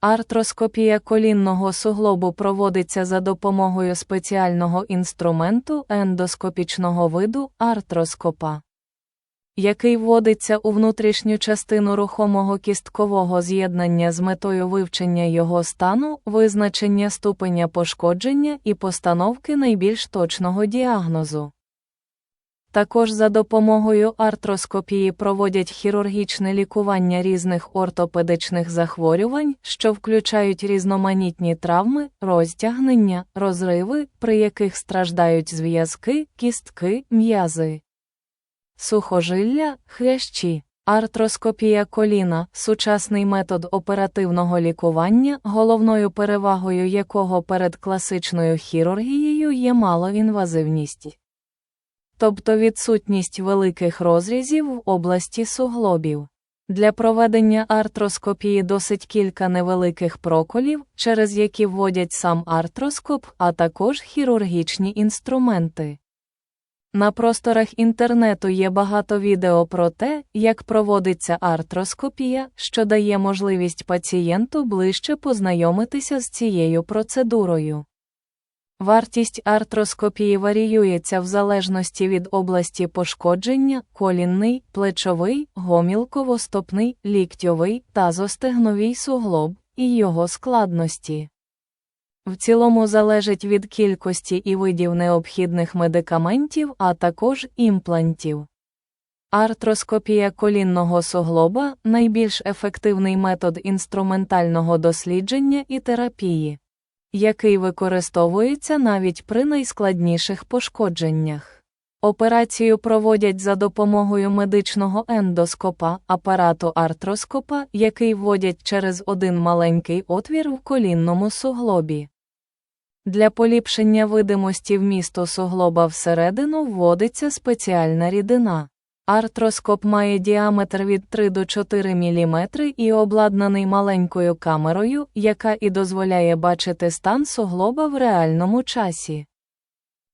Артроскопія колінного суглобу проводиться за допомогою спеціального інструменту ендоскопічного виду артроскопа, який вводиться у внутрішню частину рухомого кісткового з'єднання з метою вивчення його стану, визначення ступеня пошкодження і постановки найбільш точного діагнозу. Також за допомогою артроскопії проводять хірургічне лікування різних ортопедичних захворювань, що включають різноманітні травми, розтягнення, розриви, при яких страждають зв'язки, кістки, м'язи, сухожилля, хрящі. Артроскопія коліна сучасний метод оперативного лікування, головною перевагою якого перед класичною хірургією є малоінвазивність тобто відсутність великих розрізів в області суглобів. Для проведення артроскопії досить кілька невеликих проколів, через які вводять сам артроскоп, а також хірургічні інструменти. На просторах інтернету є багато відео про те, як проводиться артроскопія, що дає можливість пацієнту ближче познайомитися з цією процедурою. Вартість артроскопії варіюється в залежності від області пошкодження, колінний, плечовий, гомілково-стопний, ліктьовий, тазостегновий суглоб і його складності. В цілому залежить від кількості і видів необхідних медикаментів, а також імплантів. Артроскопія колінного суглоба найбільш ефективний метод інструментального дослідження і терапії який використовується навіть при найскладніших пошкодженнях. Операцію проводять за допомогою медичного ендоскопа, апарату артроскопа, який вводять через один маленький отвір в колінному суглобі. Для поліпшення видимості вмісту суглоба всередину вводиться спеціальна рідина. Артроскоп має діаметр від 3 до 4 мм і обладнаний маленькою камерою, яка і дозволяє бачити стан суглоба в реальному часі.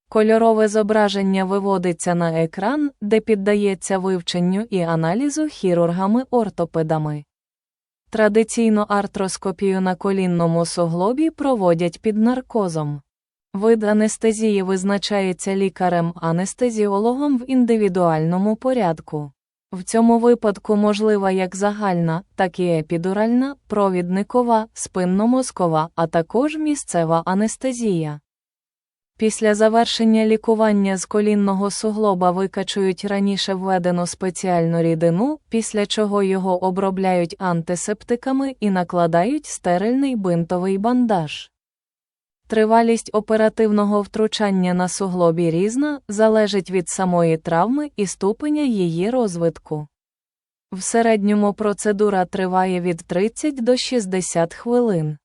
Кольорове зображення виводиться на екран, де піддається вивченню і аналізу хірургами-ортопедами. Традиційно артроскопію на колінному суглобі проводять під наркозом. Вид анестезії визначається лікарем-анестезіологом в індивідуальному порядку. В цьому випадку можлива як загальна, так і епідуральна, провідникова, спинномозкова, а також місцева анестезія. Після завершення лікування з колінного суглоба викачують раніше введену спеціальну рідину, після чого його обробляють антисептиками і накладають стерильний бинтовий бандаж. Тривалість оперативного втручання на суглобі різна, залежить від самої травми і ступеня її розвитку. В середньому процедура триває від 30 до 60 хвилин.